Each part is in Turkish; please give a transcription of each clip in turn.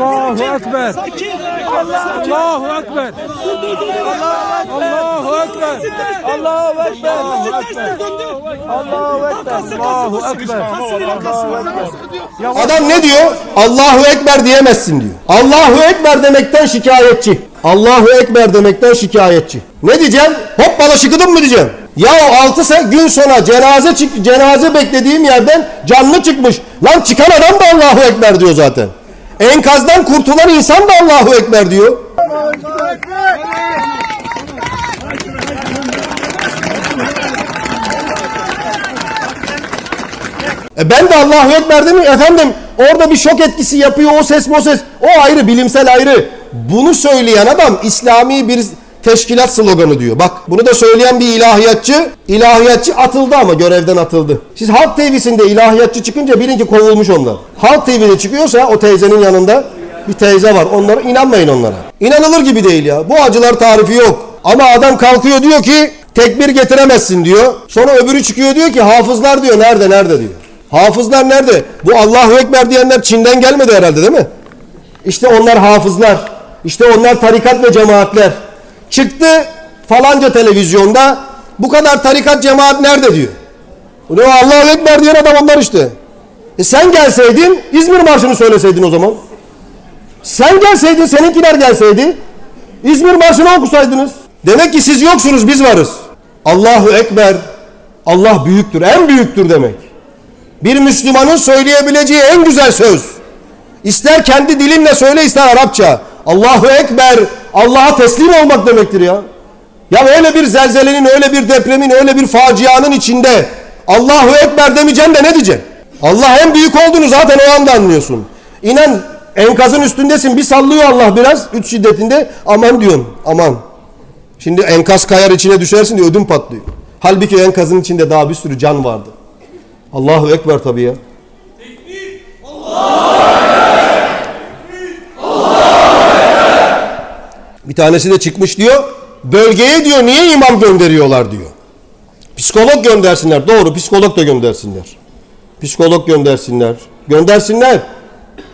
Allahu Ekber. Allahu Ekber. Allahu Ekber. Allahu Ekber. Allahu Ekber. Allahu Ekber. Adam ne diyor? Allahu Ekber diyemezsin diyor. Allahu Ekber demekten şikayetçi. Allahu Ekber demekten şikayetçi. Ne diyeceğim? Hoppala şıkıdım mı diyeceğim? Ya o 6 gün sonra cenaze çık cenaze beklediğim yerden canlı çıkmış. Lan çıkan adam da Allahu Ekber diyor zaten. Enkazdan kurtulan insan da Allahu Ekber diyor. E ben de Allahu Ekber değil? Efendim orada bir şok etkisi yapıyor o ses o ses. O ayrı bilimsel ayrı. Bunu söyleyen adam İslami bir teşkilat sloganı diyor. Bak bunu da söyleyen bir ilahiyatçı. ilahiyatçı atıldı ama görevden atıldı. Siz Halk TV'sinde ilahiyatçı çıkınca bilin ki kovulmuş onlar. Halk TV'de çıkıyorsa o teyzenin yanında bir teyze var. Onlara inanmayın onlara. İnanılır gibi değil ya. Bu acılar tarifi yok. Ama adam kalkıyor diyor ki tekbir getiremezsin diyor. Sonra öbürü çıkıyor diyor ki hafızlar diyor nerede nerede diyor. Hafızlar nerede? Bu Allahu Ekber diyenler Çin'den gelmedi herhalde değil mi? İşte onlar hafızlar. İşte onlar tarikat ve cemaatler. Çıktı falanca televizyonda bu kadar tarikat cemaat nerede diyor. O Allahu Ekber diyen adam onlar işte. E sen gelseydin İzmir Marşı'nı söyleseydin o zaman. Sen gelseydin seninkiler gelseydi İzmir Marşı'nı okusaydınız. Demek ki siz yoksunuz biz varız. Allahu Ekber Allah büyüktür en büyüktür demek. Bir Müslümanın söyleyebileceği en güzel söz. İster kendi dilinle söyle ister Arapça. Allahu Ekber Allah'a teslim olmak demektir ya. Ya öyle bir zelzelenin, öyle bir depremin, öyle bir facianın içinde Allahu Ekber demeyeceksin de ne diyeceksin? Allah en büyük olduğunu zaten o anda anlıyorsun. İnan enkazın üstündesin bir sallıyor Allah biraz üç şiddetinde aman diyorsun aman. Şimdi enkaz kayar içine düşersin diye ödüm patlıyor. Halbuki enkazın içinde daha bir sürü can vardı. Allahu Ekber tabii ya. Bir tanesi de çıkmış diyor. Bölgeye diyor niye imam gönderiyorlar diyor. Psikolog göndersinler. Doğru psikolog da göndersinler. Psikolog göndersinler. Göndersinler.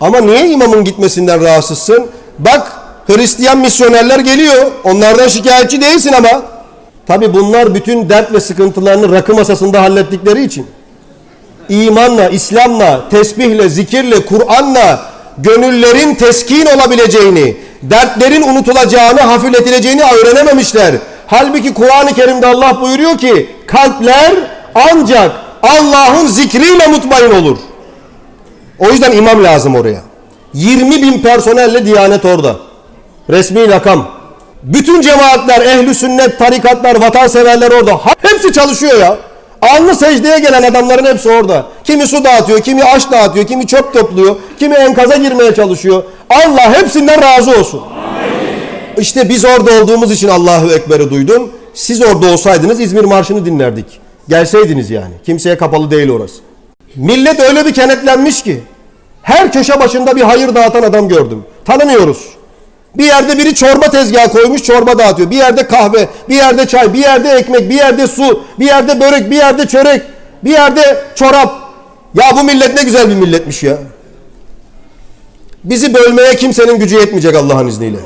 Ama niye imamın gitmesinden rahatsızsın? Bak Hristiyan misyonerler geliyor. Onlardan şikayetçi değilsin ama. Tabi bunlar bütün dert ve sıkıntılarını rakı masasında hallettikleri için. İmanla, İslam'la, tesbihle, zikirle, Kur'an'la gönüllerin teskin olabileceğini, dertlerin unutulacağını, hafifletileceğini öğrenememişler. Halbuki Kur'an-ı Kerim'de Allah buyuruyor ki kalpler ancak Allah'ın zikriyle mutmain olur. O yüzden imam lazım oraya. 20 bin personelle Diyanet orada. Resmi rakam. Bütün cemaatler, ehli sünnet, tarikatlar, vatanseverler orada. Hepsi çalışıyor ya. Alnı secdeye gelen adamların hepsi orada. Kimi su dağıtıyor, kimi aş dağıtıyor, kimi çöp topluyor, kimi enkaza girmeye çalışıyor. Allah hepsinden razı olsun. İşte biz orada olduğumuz için Allahu Ekber'i duydum. Siz orada olsaydınız İzmir Marşı'nı dinlerdik. Gelseydiniz yani. Kimseye kapalı değil orası. Millet öyle bir kenetlenmiş ki. Her köşe başında bir hayır dağıtan adam gördüm. Tanımıyoruz. Bir yerde biri çorba tezgahı koymuş çorba dağıtıyor. Bir yerde kahve, bir yerde çay, bir yerde ekmek, bir yerde su, bir yerde börek, bir yerde çörek, bir yerde çorap. Ya bu millet ne güzel bir milletmiş ya. Bizi bölmeye kimsenin gücü yetmeyecek Allah'ın izniyle.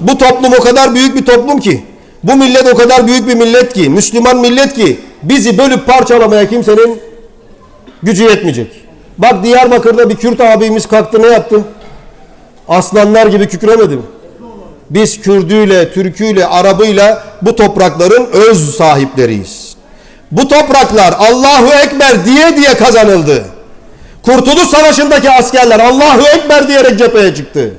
Bu toplum o kadar büyük bir toplum ki, bu millet o kadar büyük bir millet ki, Müslüman millet ki bizi bölüp parçalamaya kimsenin gücü yetmeyecek. Bak Diyarbakır'da bir Kürt abimiz kalktı ne yaptı? Aslanlar gibi kükremedi mi? Biz Kürdüyle, Türküyle, Arabıyla bu toprakların öz sahipleriyiz. Bu topraklar Allahu Ekber diye diye kazanıldı. Kurtuluş Savaşı'ndaki askerler Allahu Ekber diyerek cepheye çıktı.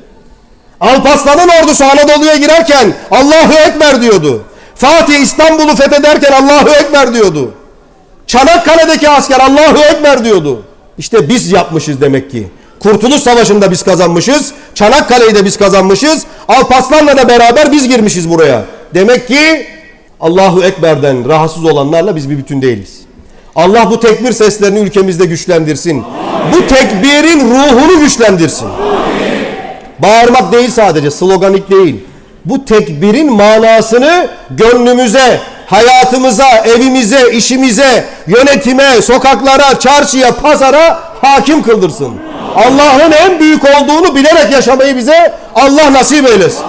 Alparslan'ın ordusu Anadolu'ya girerken Allahu Ekber diyordu. Fatih İstanbul'u fethederken Allahu Ekber diyordu. Çanakkale'deki asker Allahu Ekber diyordu. İşte biz yapmışız demek ki. Kurtuluş Savaşı'nda biz kazanmışız. Çanakkale'yi de biz kazanmışız. Alparslan'la da beraber biz girmişiz buraya. Demek ki Allahu Ekber'den rahatsız olanlarla biz bir bütün değiliz. Allah bu tekbir seslerini ülkemizde güçlendirsin. Bu tekbirin ruhunu güçlendirsin. Bağırmak değil sadece, sloganik değil. Bu tekbirin manasını gönlümüze, hayatımıza, evimize, işimize, yönetime, sokaklara, çarşıya, pazara hakim kıldırsın. Allah'ın en büyük olduğunu bilerek yaşamayı bize Allah nasip eylesin.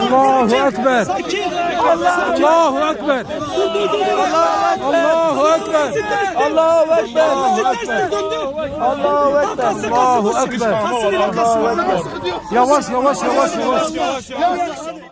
Allahu Ekber. Allahu Ekber. Allahu Ekber. Allahu Ekber. Allahu Ekber. Allahu Ekber. Yavaş yavaş yavaş yavaş.